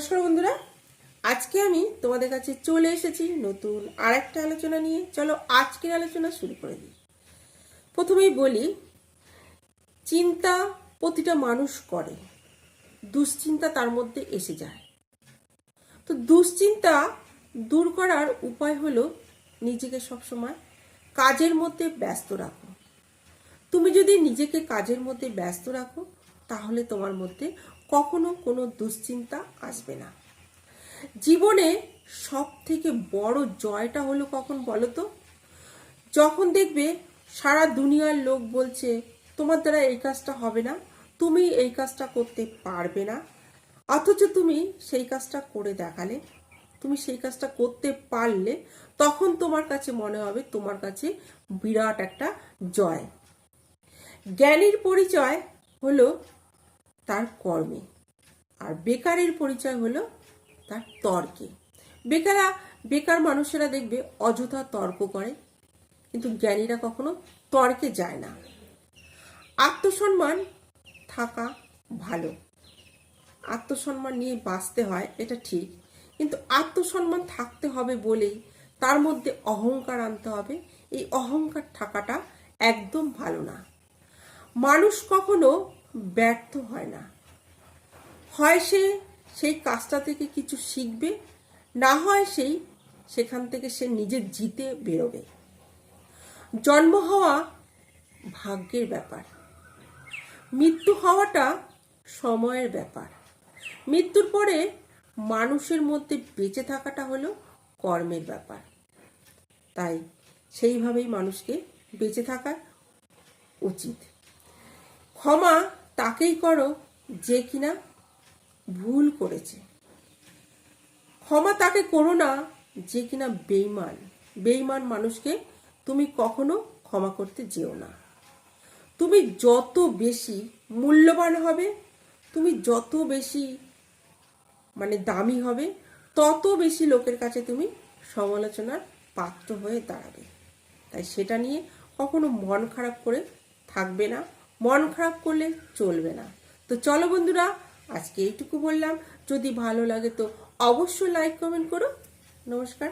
নমস্কার বন্ধুরা। আজকে আমি তোমাদের কাছে চলে এসেছি নতুন আর একটা আলোচনা নিয়ে। চলো আজকের আলোচনা শুরু করে দিই। প্রথমেই বলি, চিন্তা প্রতিটা মানুষ করে, দুশ্চিন্তা তার মধ্যে এসে যায়। তো দুশ্চিন্তা দূর করার উপায় হলো নিজেকে সবসময় কাজের মধ্যে ব্যস্ত রাখো। তুমি যদি নিজেকে কাজের মধ্যে ব্যস্ত রাখো, তাহলে তোমার মধ্যে কখনো কোনো দুশ্চিন্তা আসবে না। জীবনে সব থেকে বড় জয়টা হলো কখন বলো তো? যখন দেখবে সারা দুনিয়ার লোক বলছে, তোমার দ্বারা এই কাজটা হবে না, তুমি এই কাজটা করতে পারবে না। অথচ তুমি সেই কাজটা করে দেখালে, তুমি সেই কাজটা করতে পারলে, তখন তোমার কাছে মনে হবে তোমার কাছে বিরাট একটা জয়। জ্ঞানীর পরিচয় হলো তার কর্মে। আর বেকারের পরিচয় হলো তার তর্কে। বেকারা, বেকার মানুষেরা দেখবে অযথা তর্ক করে, কিন্তু জ্ঞানীরা কখনো তর্কে যায় না। আত্মসম্মান থাকা ভালো। আত্মসম্মান নিয়ে বাঁচতে হয়, এটা ঠিক। কিন্তু আত্মসম্মান থাকতে হবে বলেই তার মধ্যে অহংকার আনতে হবে, এই অহংকার থাকাটা একদম ভালো না। মানুষ কখনো ব্যর্থ হয় না। হয় সে সেই কাজটা থেকে কিছু শিখবে, না হয় সেই সেখান থেকে সে নিজে জিতে বেরোবে। জন্ম হওয়া ভাগ্যের ব্যাপার। মৃত্যু হওয়াটা সময়ের ব্যাপার। মৃত্যুর পরে মানুষের মধ্যে বেঁচে থাকাটা হলো কর্মের ব্যাপার। তাই সেইভাবেই মানুষকে বেঁচে থাকা উচিত। ক্ষমা তাকেই করো যে কিনা ভুল করেছে। ক্ষমা তাকে করো না যে কিনা বেইমান বেইমান মানুষকে তুমি কখনো ক্ষমা করতে যেও না। তুমি যত বেশি মূল্যবান হবে, তুমি যত বেশি মানে দামি হবে, তত বেশি লোকের কাছে তুমি সমালোচনার পাত্র হয়ে দাঁড়াবে। তাই সেটা নিয়ে কখনো মন খারাপ করে থাকবে না। মন খারাপ করলে চলবে না। তো চলো বন্ধুরা, আজকে এইটুকু বললাম। যদি ভালো লাগে তো অবশ্যই লাইক কমেন্ট করো। নমস্কার।